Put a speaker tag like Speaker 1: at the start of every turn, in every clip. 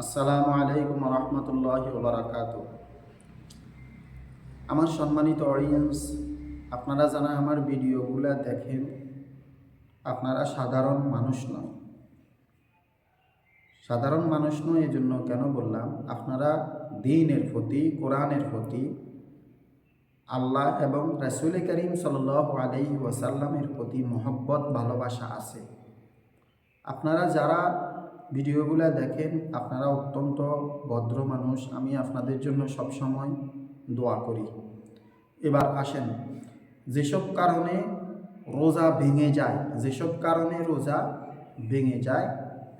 Speaker 1: আসসালামু আলাইকুম রহমতুল্লাহ বারাকাত আমার সম্মানিত অডিয়েন্স আপনারা যারা আমার ভিডিওগুলো দেখেন, আপনারা সাধারণ মানুষ নয়। সাধারণ মানুষ নয় এই জন্য কেন বললাম, আপনারা দিনের প্রতি, কোরআনের প্রতি আল্লাহ এবং রাসুল করিম সাল আলাই ওয়াসাল্লামের প্রতি মহব্বত, ভালোবাসা আছে। আপনারা যারা ভিডিওগুলো দেখেন, আপনারা অত্যন্ত ভদ্র মানুষ, আমি আপনাদের জন্য সবসময় দোয়া করি। এবার আসেন, যেসব কারণে রোজা ভেঙে যায়, যেসব কারণে রোজা ভেঙে যায়,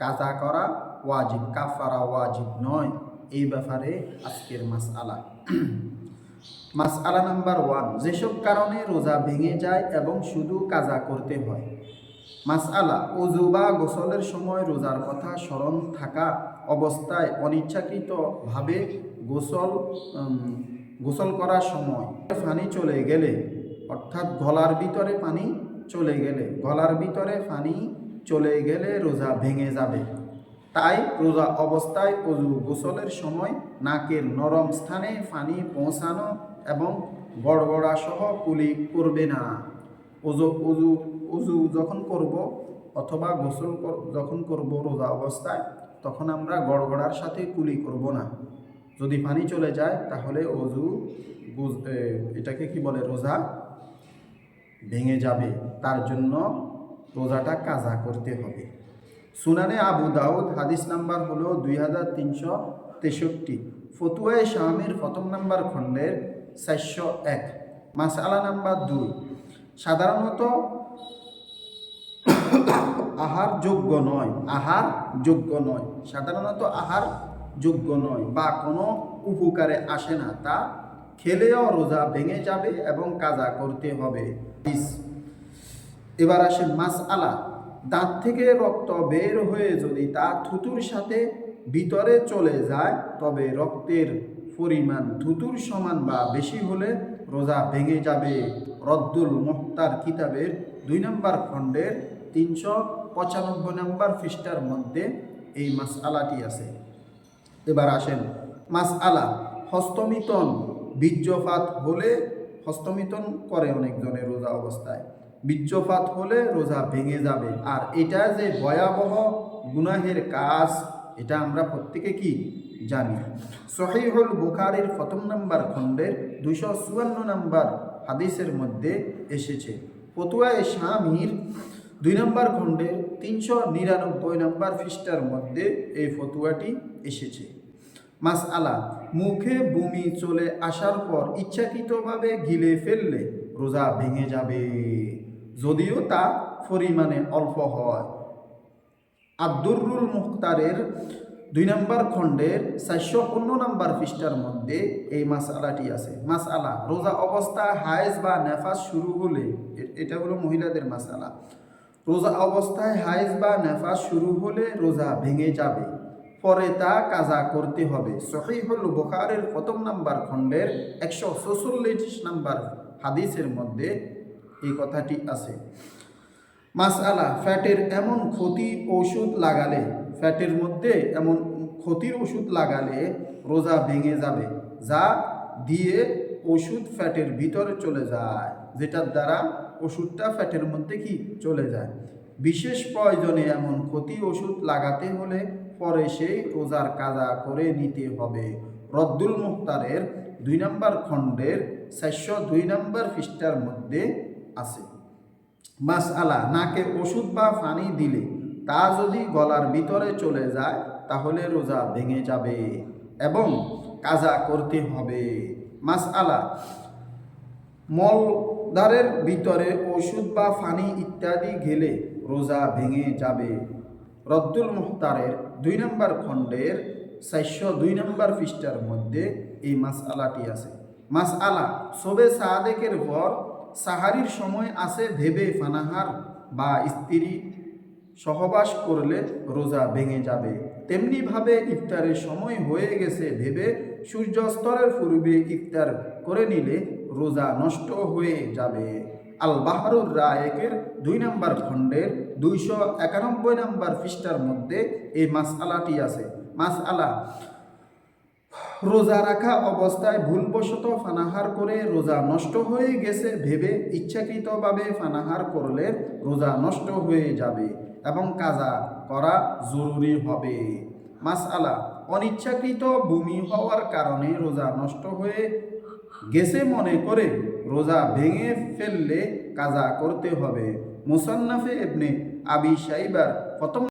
Speaker 1: কাজা করা ওয়াজিব, কাফারা ওয়াজিব নয়, এই ব্যাপারে আজকের মাস আলা মাস আলা নাম্বার ওয়ান, যেসব কারণে রোজা ভেঙে যায় এবং শুধু কাজা করতে হয় মাসআলা অজু বা গোসলের সময় রোজার কথা স্মরণ থাকা অবস্থায় অনিচ্ছাকৃতভাবে গোসল গোসল করার সময় পানি চলে গেলে, অর্থাৎ গলার ভিতরে পানি চলে গেলে, গলার ভিতরে পানি চলে গেলে রোজা ভেঙে যাবে। তাই রোজা অবস্থায় অজু গোসলের সময় নাকের নরম স্থানে পানি পৌঁছানো এবং গড়গড়া সহ কুলি করবে না। উজু উজু উজু যখন করব অথবা গোসল যখন করব রোজা অবস্থায়, তখন আমরা গড়গড়ার সাথে কুলি করব না। যদি পানি চলে যায়, তাহলে অজু এটাকে কি বলে রোজা? ভেঙে যাবে। তার জন্য রোজাটা কাজা করতে হবে। সুনানে আবু দাউদ, হাদিস নাম্বার হলো দুই হাজার তিনশো তেষট্টি। ফতুয়ায় শাহামের প্রথম নাম্বার খণ্ডের চারশো এক। মাসালা নাম্বার দুই। সাধারণত আহার যোগ্য নয়, আহার যোগ্য নয়। সাধারণত আহার যোগ্য নয় বা কোনো উপকারে আসে না। তা খেলেও রোজা ভেঙে যাবে এবং কাজা করতে হবে। এবার আসে মাস আলা দাঁত থেকে রক্ত বের হয়ে যদি তা থুতুর সাথে ভিতরে চলে যায়, তবে রক্তের পরিমাণ থুতুর সমান বা বেশি হলে রোজা ভেঙে যাবে। রদ্দুল মোহতার কিতাবের দুই নম্বর খণ্ডের তিনশো পঁচানব্বই নম্বর পৃষ্ঠার মধ্যে এই মাস আলাটি আছে। এবার আসেন মাস আলা হস্তমিতন, বীর্যপাত হলে হস্তমিতন করে অনেকজনের রোজা অবস্থায়। বীর্যপাত হলে রোজা ভেঙে যাবে। আর এটা যে ভয়াবহ গুনাহের কাজ, এটা আমরা প্রত্যেকে কি জানি। সহিহুল বুখারির প্রথম নাম্বার খণ্ডের দুইশো চুয়ান্ন নাম্বার হাদিসের মধ্যে এসেছে। ফতুয়ায় স্বামীর দুই নম্বর খণ্ডের তিনশো নিরানব্বই নম্বর পৃষ্ঠার মধ্যে এই ফতুয়াটি এসেছে। মাস আলা মুখে বমি চলে আসার পর ইচ্ছাকৃতভাবে গিলে ফেললে রোজা ভেঙে যাবে। যদিও তা পরিমাণে অল্প হয়। আব্দুরুল মুখতারের দুই নম্বর খণ্ডের চারশো পনেরো নম্বর পৃষ্ঠার মধ্যে এই মাস আলাটি আছে। মাস আলা রোজা অবস্থা, হায়েজ বা নেফাস শুরু হলে এটা হলো মহিলাদের মাসালা রোজা অবস্থায় হায়েজ বা নেফাস শুরু হলে রোজা ভেঙে যাবে। পরে তা কাজা করতে হবে। সহিহুল বুখারের প্রথম নাম্বার খণ্ডের একশো ছচল্লিশ নাম্বার হাদিসের মধ্যে এই কথাটি আছে। মাসআলা, ফ্যাটের এমন ক্ষতি ওষুধ লাগালে ফ্যাটের মধ্যে এমন ক্ষতির ওষুধ লাগালে রোজা ভেঙে যাবে, যা দিয়ে ওষুধ ফ্যাটের ভিতরে চলে যায়, যেটার দ্বারা ওষুধটা ফ্যাটের মধ্যে কি চলে যায়। বিশেষ প্রয়োজনে এমন ক্ষতি ওষুধ লাগাতে হলে পরে সেই রোজার কাজা করে নিতে হবে। রদ্দুল মুখতারের দুই নম্বর খণ্ডের চারশো দুই নম্বর পৃষ্ঠার মধ্যে আছে। মাস আলা নাকে ওষুধ বা ফানি দিলে তা যদি গলার ভিতরে চলে যায়, তাহলে রোজা ভেঙে যাবে এবং কাজা করতে হবে। মাস আলা মলদ্বারের ভিতরে ওষুধ বা ফানি ইত্যাদি গেলে রোজা ভেঙে যাবে। রদ্দুল মুখতারের দুই নম্বর খণ্ডের চারশো দুই নম্বর পৃষ্ঠার মধ্যে এই মাস আলাটি আছে। মাস আলা সবে সাদেকের পর সাহারির সময় আছে ভেবে ফানাহার বা স্ত্রী সহবাস করলে রোজা ভেঙে যাবে। তেমনিভাবে ইফতারের সময় হয়ে গেছে ভেবে সূর্যাস্তরের পূর্বে ইফতার করে নিলে রোজা নষ্ট হয়ে যাবে। আল বাহারুর রায়েকের দুই নম্বর খণ্ডের দুইশো একানব্বই নম্বর পৃষ্ঠার মধ্যে এই মাসআলাটি আছে। মাস আলা রোজা রাখা অবস্থায় ভুলবশত ফানাহার করে রোজা নষ্ট হয়ে গেছে ভেবে ইচ্ছাকৃতভাবে ফানাহার করলে রোজা নষ্ট হয়ে যাবে। এবং কাজা করা জরুরি হবে। মাসালা অনিচ্ছাকৃত বমি হওয়ার কারণে রোজা নষ্ট হয়ে গেছে মনে করে রোজা ভেঙে ফেললে কাজা করতে হবে। মুসান্নাফে এবনে আবি সাইবার প্রথম